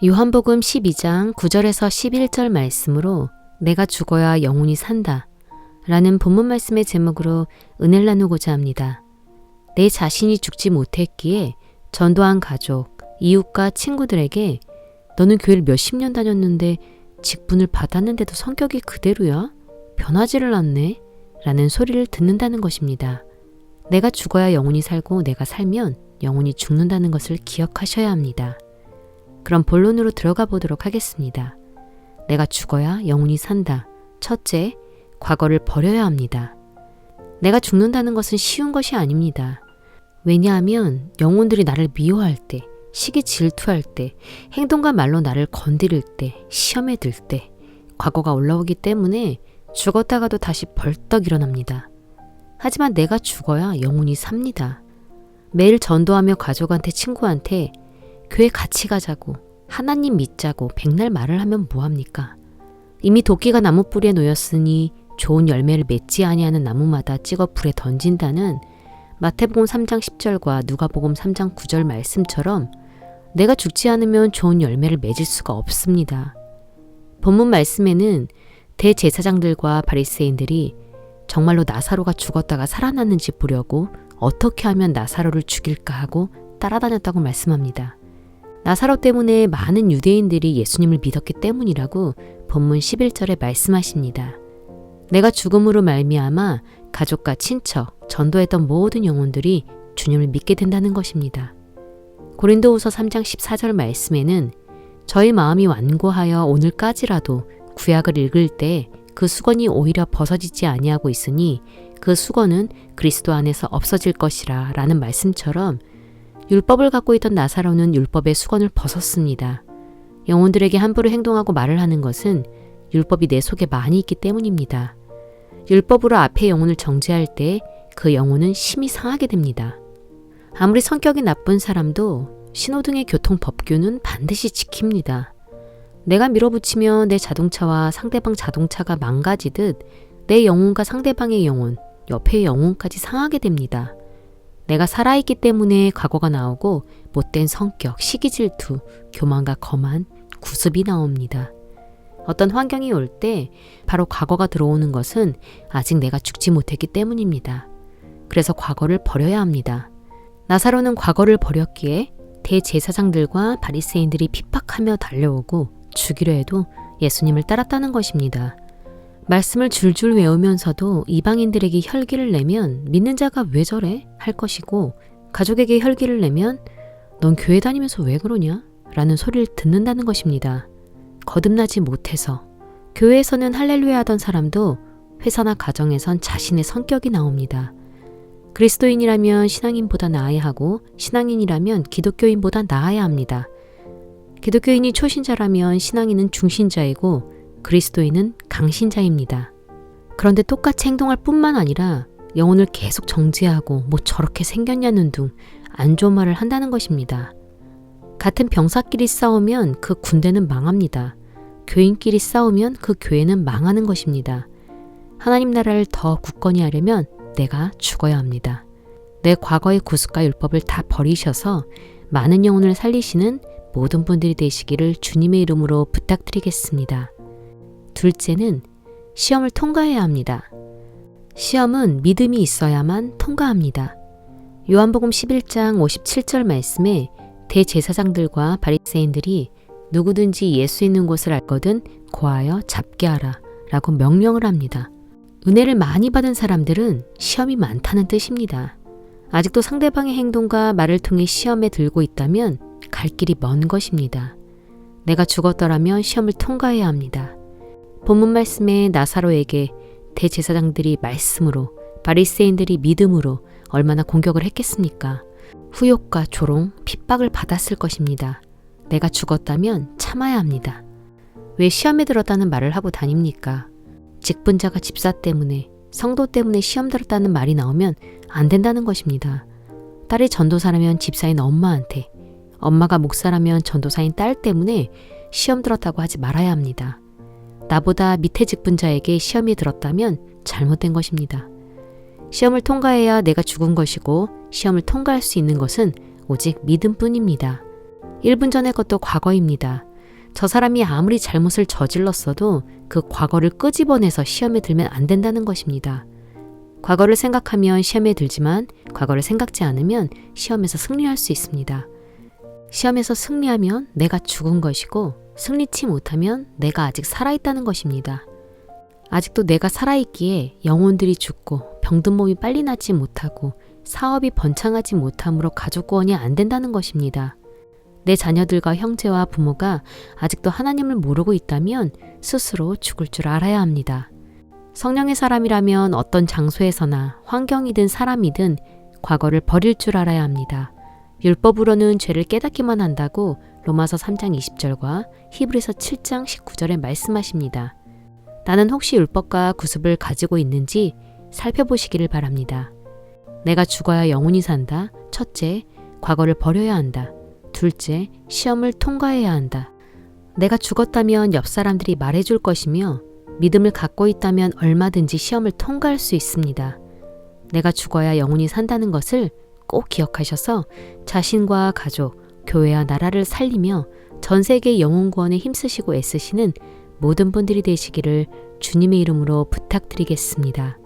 요한복음 12장 9절에서 11절 말씀으로 내가 죽어야 영혼이 산다. 라는 본문 말씀의 제목으로 은혜를 나누고자 합니다. 내 자신이 죽지 못했기에 전도한 가족, 이웃과 친구들에게 너는 교회를 몇십 년 다녔는데 직분을 받았는데도 성격이 그대로야? 변하지를 않네? 라는 소리를 듣는다는 것입니다. 내가 죽어야 영혼이 살고 내가 살면 영혼이 죽는다는 것을 기억하셔야 합니다. 그럼 본론으로 들어가 보도록 하겠습니다. 내가 죽어야 영혼이 산다. 첫째, 과거를 버려야 합니다. 내가 죽는다는 것은 쉬운 것이 아닙니다. 왜냐하면 영혼들이 나를 미워할 때, 시기 질투할 때, 행동과 말로 나를 건드릴 때, 시험에 들 때, 과거가 올라오기 때문에 죽었다가도 다시 벌떡 일어납니다. 하지만 내가 죽어야 영혼이 삽니다. 매일 전도하며 가족한테 친구한테 교회 같이 가자고 하나님 믿자고 백날 말을 하면 뭐합니까? 이미 도끼가 나무 뿌리에 놓였으니 좋은 열매를 맺지 아니하는 나무마다 찍어 불에 던진다는 마태복음 3장 10절과 누가복음 3장 9절 말씀처럼 내가 죽지 않으면 좋은 열매를 맺을 수가 없습니다. 본문 말씀에는 대제사장들과 바리새인들이 정말로 나사로가 죽었다가 살아났는지 보려고 어떻게 하면 나사로를 죽일까 하고 따라다녔다고 말씀합니다. 나사로 때문에 많은 유대인들이 예수님을 믿었기 때문이라고 본문 11절에 말씀하십니다. 내가 죽음으로 말미암아 가족과 친척, 전도했던 모든 영혼들이 주님을 믿게 된다는 것입니다. 고린도후서 3장 14절 말씀에는 저희 마음이 완고하여 오늘까지라도 구약을 읽을 때 그 수건이 오히려 벗어지지 아니하고 있으니 그 수건은 그리스도 안에서 없어질 것이라 라는 말씀처럼 율법을 갖고 있던 나사로는 율법의 수건을 벗었습니다. 영혼들에게 함부로 행동하고 말을 하는 것은 율법이 내 속에 많이 있기 때문입니다. 율법으로 앞의 영혼을 정죄할 때 그 영혼은 심히 상하게 됩니다. 아무리 성격이 나쁜 사람도 신호등의 교통 법규는 반드시 지킵니다. 내가 밀어붙이면 내 자동차와 상대방 자동차가 망가지듯 내 영혼과 상대방의 영혼, 옆의 영혼까지 상하게 됩니다. 내가 살아있기 때문에 과거가 나오고 못된 성격, 시기 질투, 교만과 거만, 구습이 나옵니다. 어떤 환경이 올 때 바로 과거가 들어오는 것은 아직 내가 죽지 못했기 때문입니다. 그래서 과거를 버려야 합니다. 나사로는 과거를 버렸기에 대제사장들과 바리새인들이 핍박하며 달려오고 죽이려 해도 예수님을 따랐다는 것입니다. 말씀을 줄줄 외우면서도 이방인들에게 혈기를 내면 믿는 자가 왜 저래? 할 것이고 가족에게 혈기를 내면 넌 교회 다니면서 왜 그러냐? 라는 소리를 듣는다는 것입니다. 거듭나지 못해서 교회에서는 할렐루야 하던 사람도 회사나 가정에선 자신의 성격이 나옵니다. 그리스도인이라면 신앙인보다 나아야 하고 신앙인이라면 기독교인보다 나아야 합니다. 기독교인이 초신자라면 신앙인은 중신자이고 그리스도인은 강신자입니다. 그런데 똑같이 행동할 뿐만 아니라 영혼을 계속 정죄하고 뭐 저렇게 생겼냐는 둥 안 좋은 말을 한다는 것입니다. 같은 병사끼리 싸우면 그 군대는 망합니다. 교인끼리 싸우면 그 교회는 망하는 것입니다. 하나님 나라를 더 굳건히 하려면 내가 죽어야 합니다. 내 과거의 구습과 율법을 다 버리셔서 많은 영혼을 살리시는 모든 분들이 되시기를 주님의 이름으로 부탁드리겠습니다. 둘째는 시험을 통과해야 합니다. 시험은 믿음이 있어야만 통과합니다. 요한복음 11장 57절 말씀에 대제사장들과 바리새인들이 누구든지 예수 있는 곳을 알거든 고하여 잡게 하라 라고 명령을 합니다. 은혜를 많이 받은 사람들은 시험이 많다는 뜻입니다. 아직도 상대방의 행동과 말을 통해 시험에 들고 있다면 갈 길이 먼 것입니다. 내가 죽었더라면 시험을 통과해야 합니다. 본문 말씀에 나사로에게 대제사장들이 말씀으로 바리새인들이 믿음으로 얼마나 공격을 했겠습니까? 후욕과 조롱, 핍박을 받았을 것입니다. 내가 죽었다면 참아야 합니다. 왜 시험에 들었다는 말을 하고 다닙니까? 직분자가 집사 때문에 성도 때문에 시험 들었다는 말이 나오면 안 된다는 것입니다. 딸이 전도사라면 집사인 엄마한테, 엄마가 목사라면 전도사인 딸 때문에 시험 들었다고 하지 말아야 합니다. 나보다 밑에 직분자에게 시험이 들었다면 잘못된 것입니다. 시험을 통과해야 내가 죽은 것이고 시험을 통과할 수 있는 것은 오직 믿음뿐입니다. 1분 전의 것도 과거입니다. 저 사람이 아무리 잘못을 저질렀어도 그 과거를 끄집어내서 시험에 들면 안 된다는 것입니다. 과거를 생각하면 시험에 들지만 과거를 생각지 않으면 시험에서 승리할 수 있습니다. 시험에서 승리하면 내가 죽은 것이고 승리치 못하면 내가 아직 살아있다는 것입니다. 아직도 내가 살아있기에 영혼들이 죽고 병든 몸이 빨리 낫지 못하고 사업이 번창하지 못함으로 가족 구원이 안 된다는 것입니다. 내 자녀들과 형제와 부모가 아직도 하나님을 모르고 있다면 스스로 죽을 줄 알아야 합니다. 성령의 사람이라면 어떤 장소에서나 환경이든 사람이든 과거를 버릴 줄 알아야 합니다. 율법으로는 죄를 깨닫기만 한다고 로마서 3장 20절과 히브리서 7장 19절에 말씀하십니다. 나는 혹시 율법과 구습을 가지고 있는지 살펴보시기를 바랍니다. 내가 죽어야 영혼이 산다. 첫째, 과거를 버려야 한다. 둘째, 시험을 통과해야 한다. 내가 죽었다면 옆 사람들이 말해줄 것이며 믿음을 갖고 있다면 얼마든지 시험을 통과할 수 있습니다. 내가 죽어야 영혼이 산다는 것을 꼭 기억하셔서 자신과 가족, 교회와 나라를 살리며 전 세계 영혼 구원에 힘쓰시고 애쓰시는 모든 분들이 되시기를 주님의 이름으로 부탁드리겠습니다.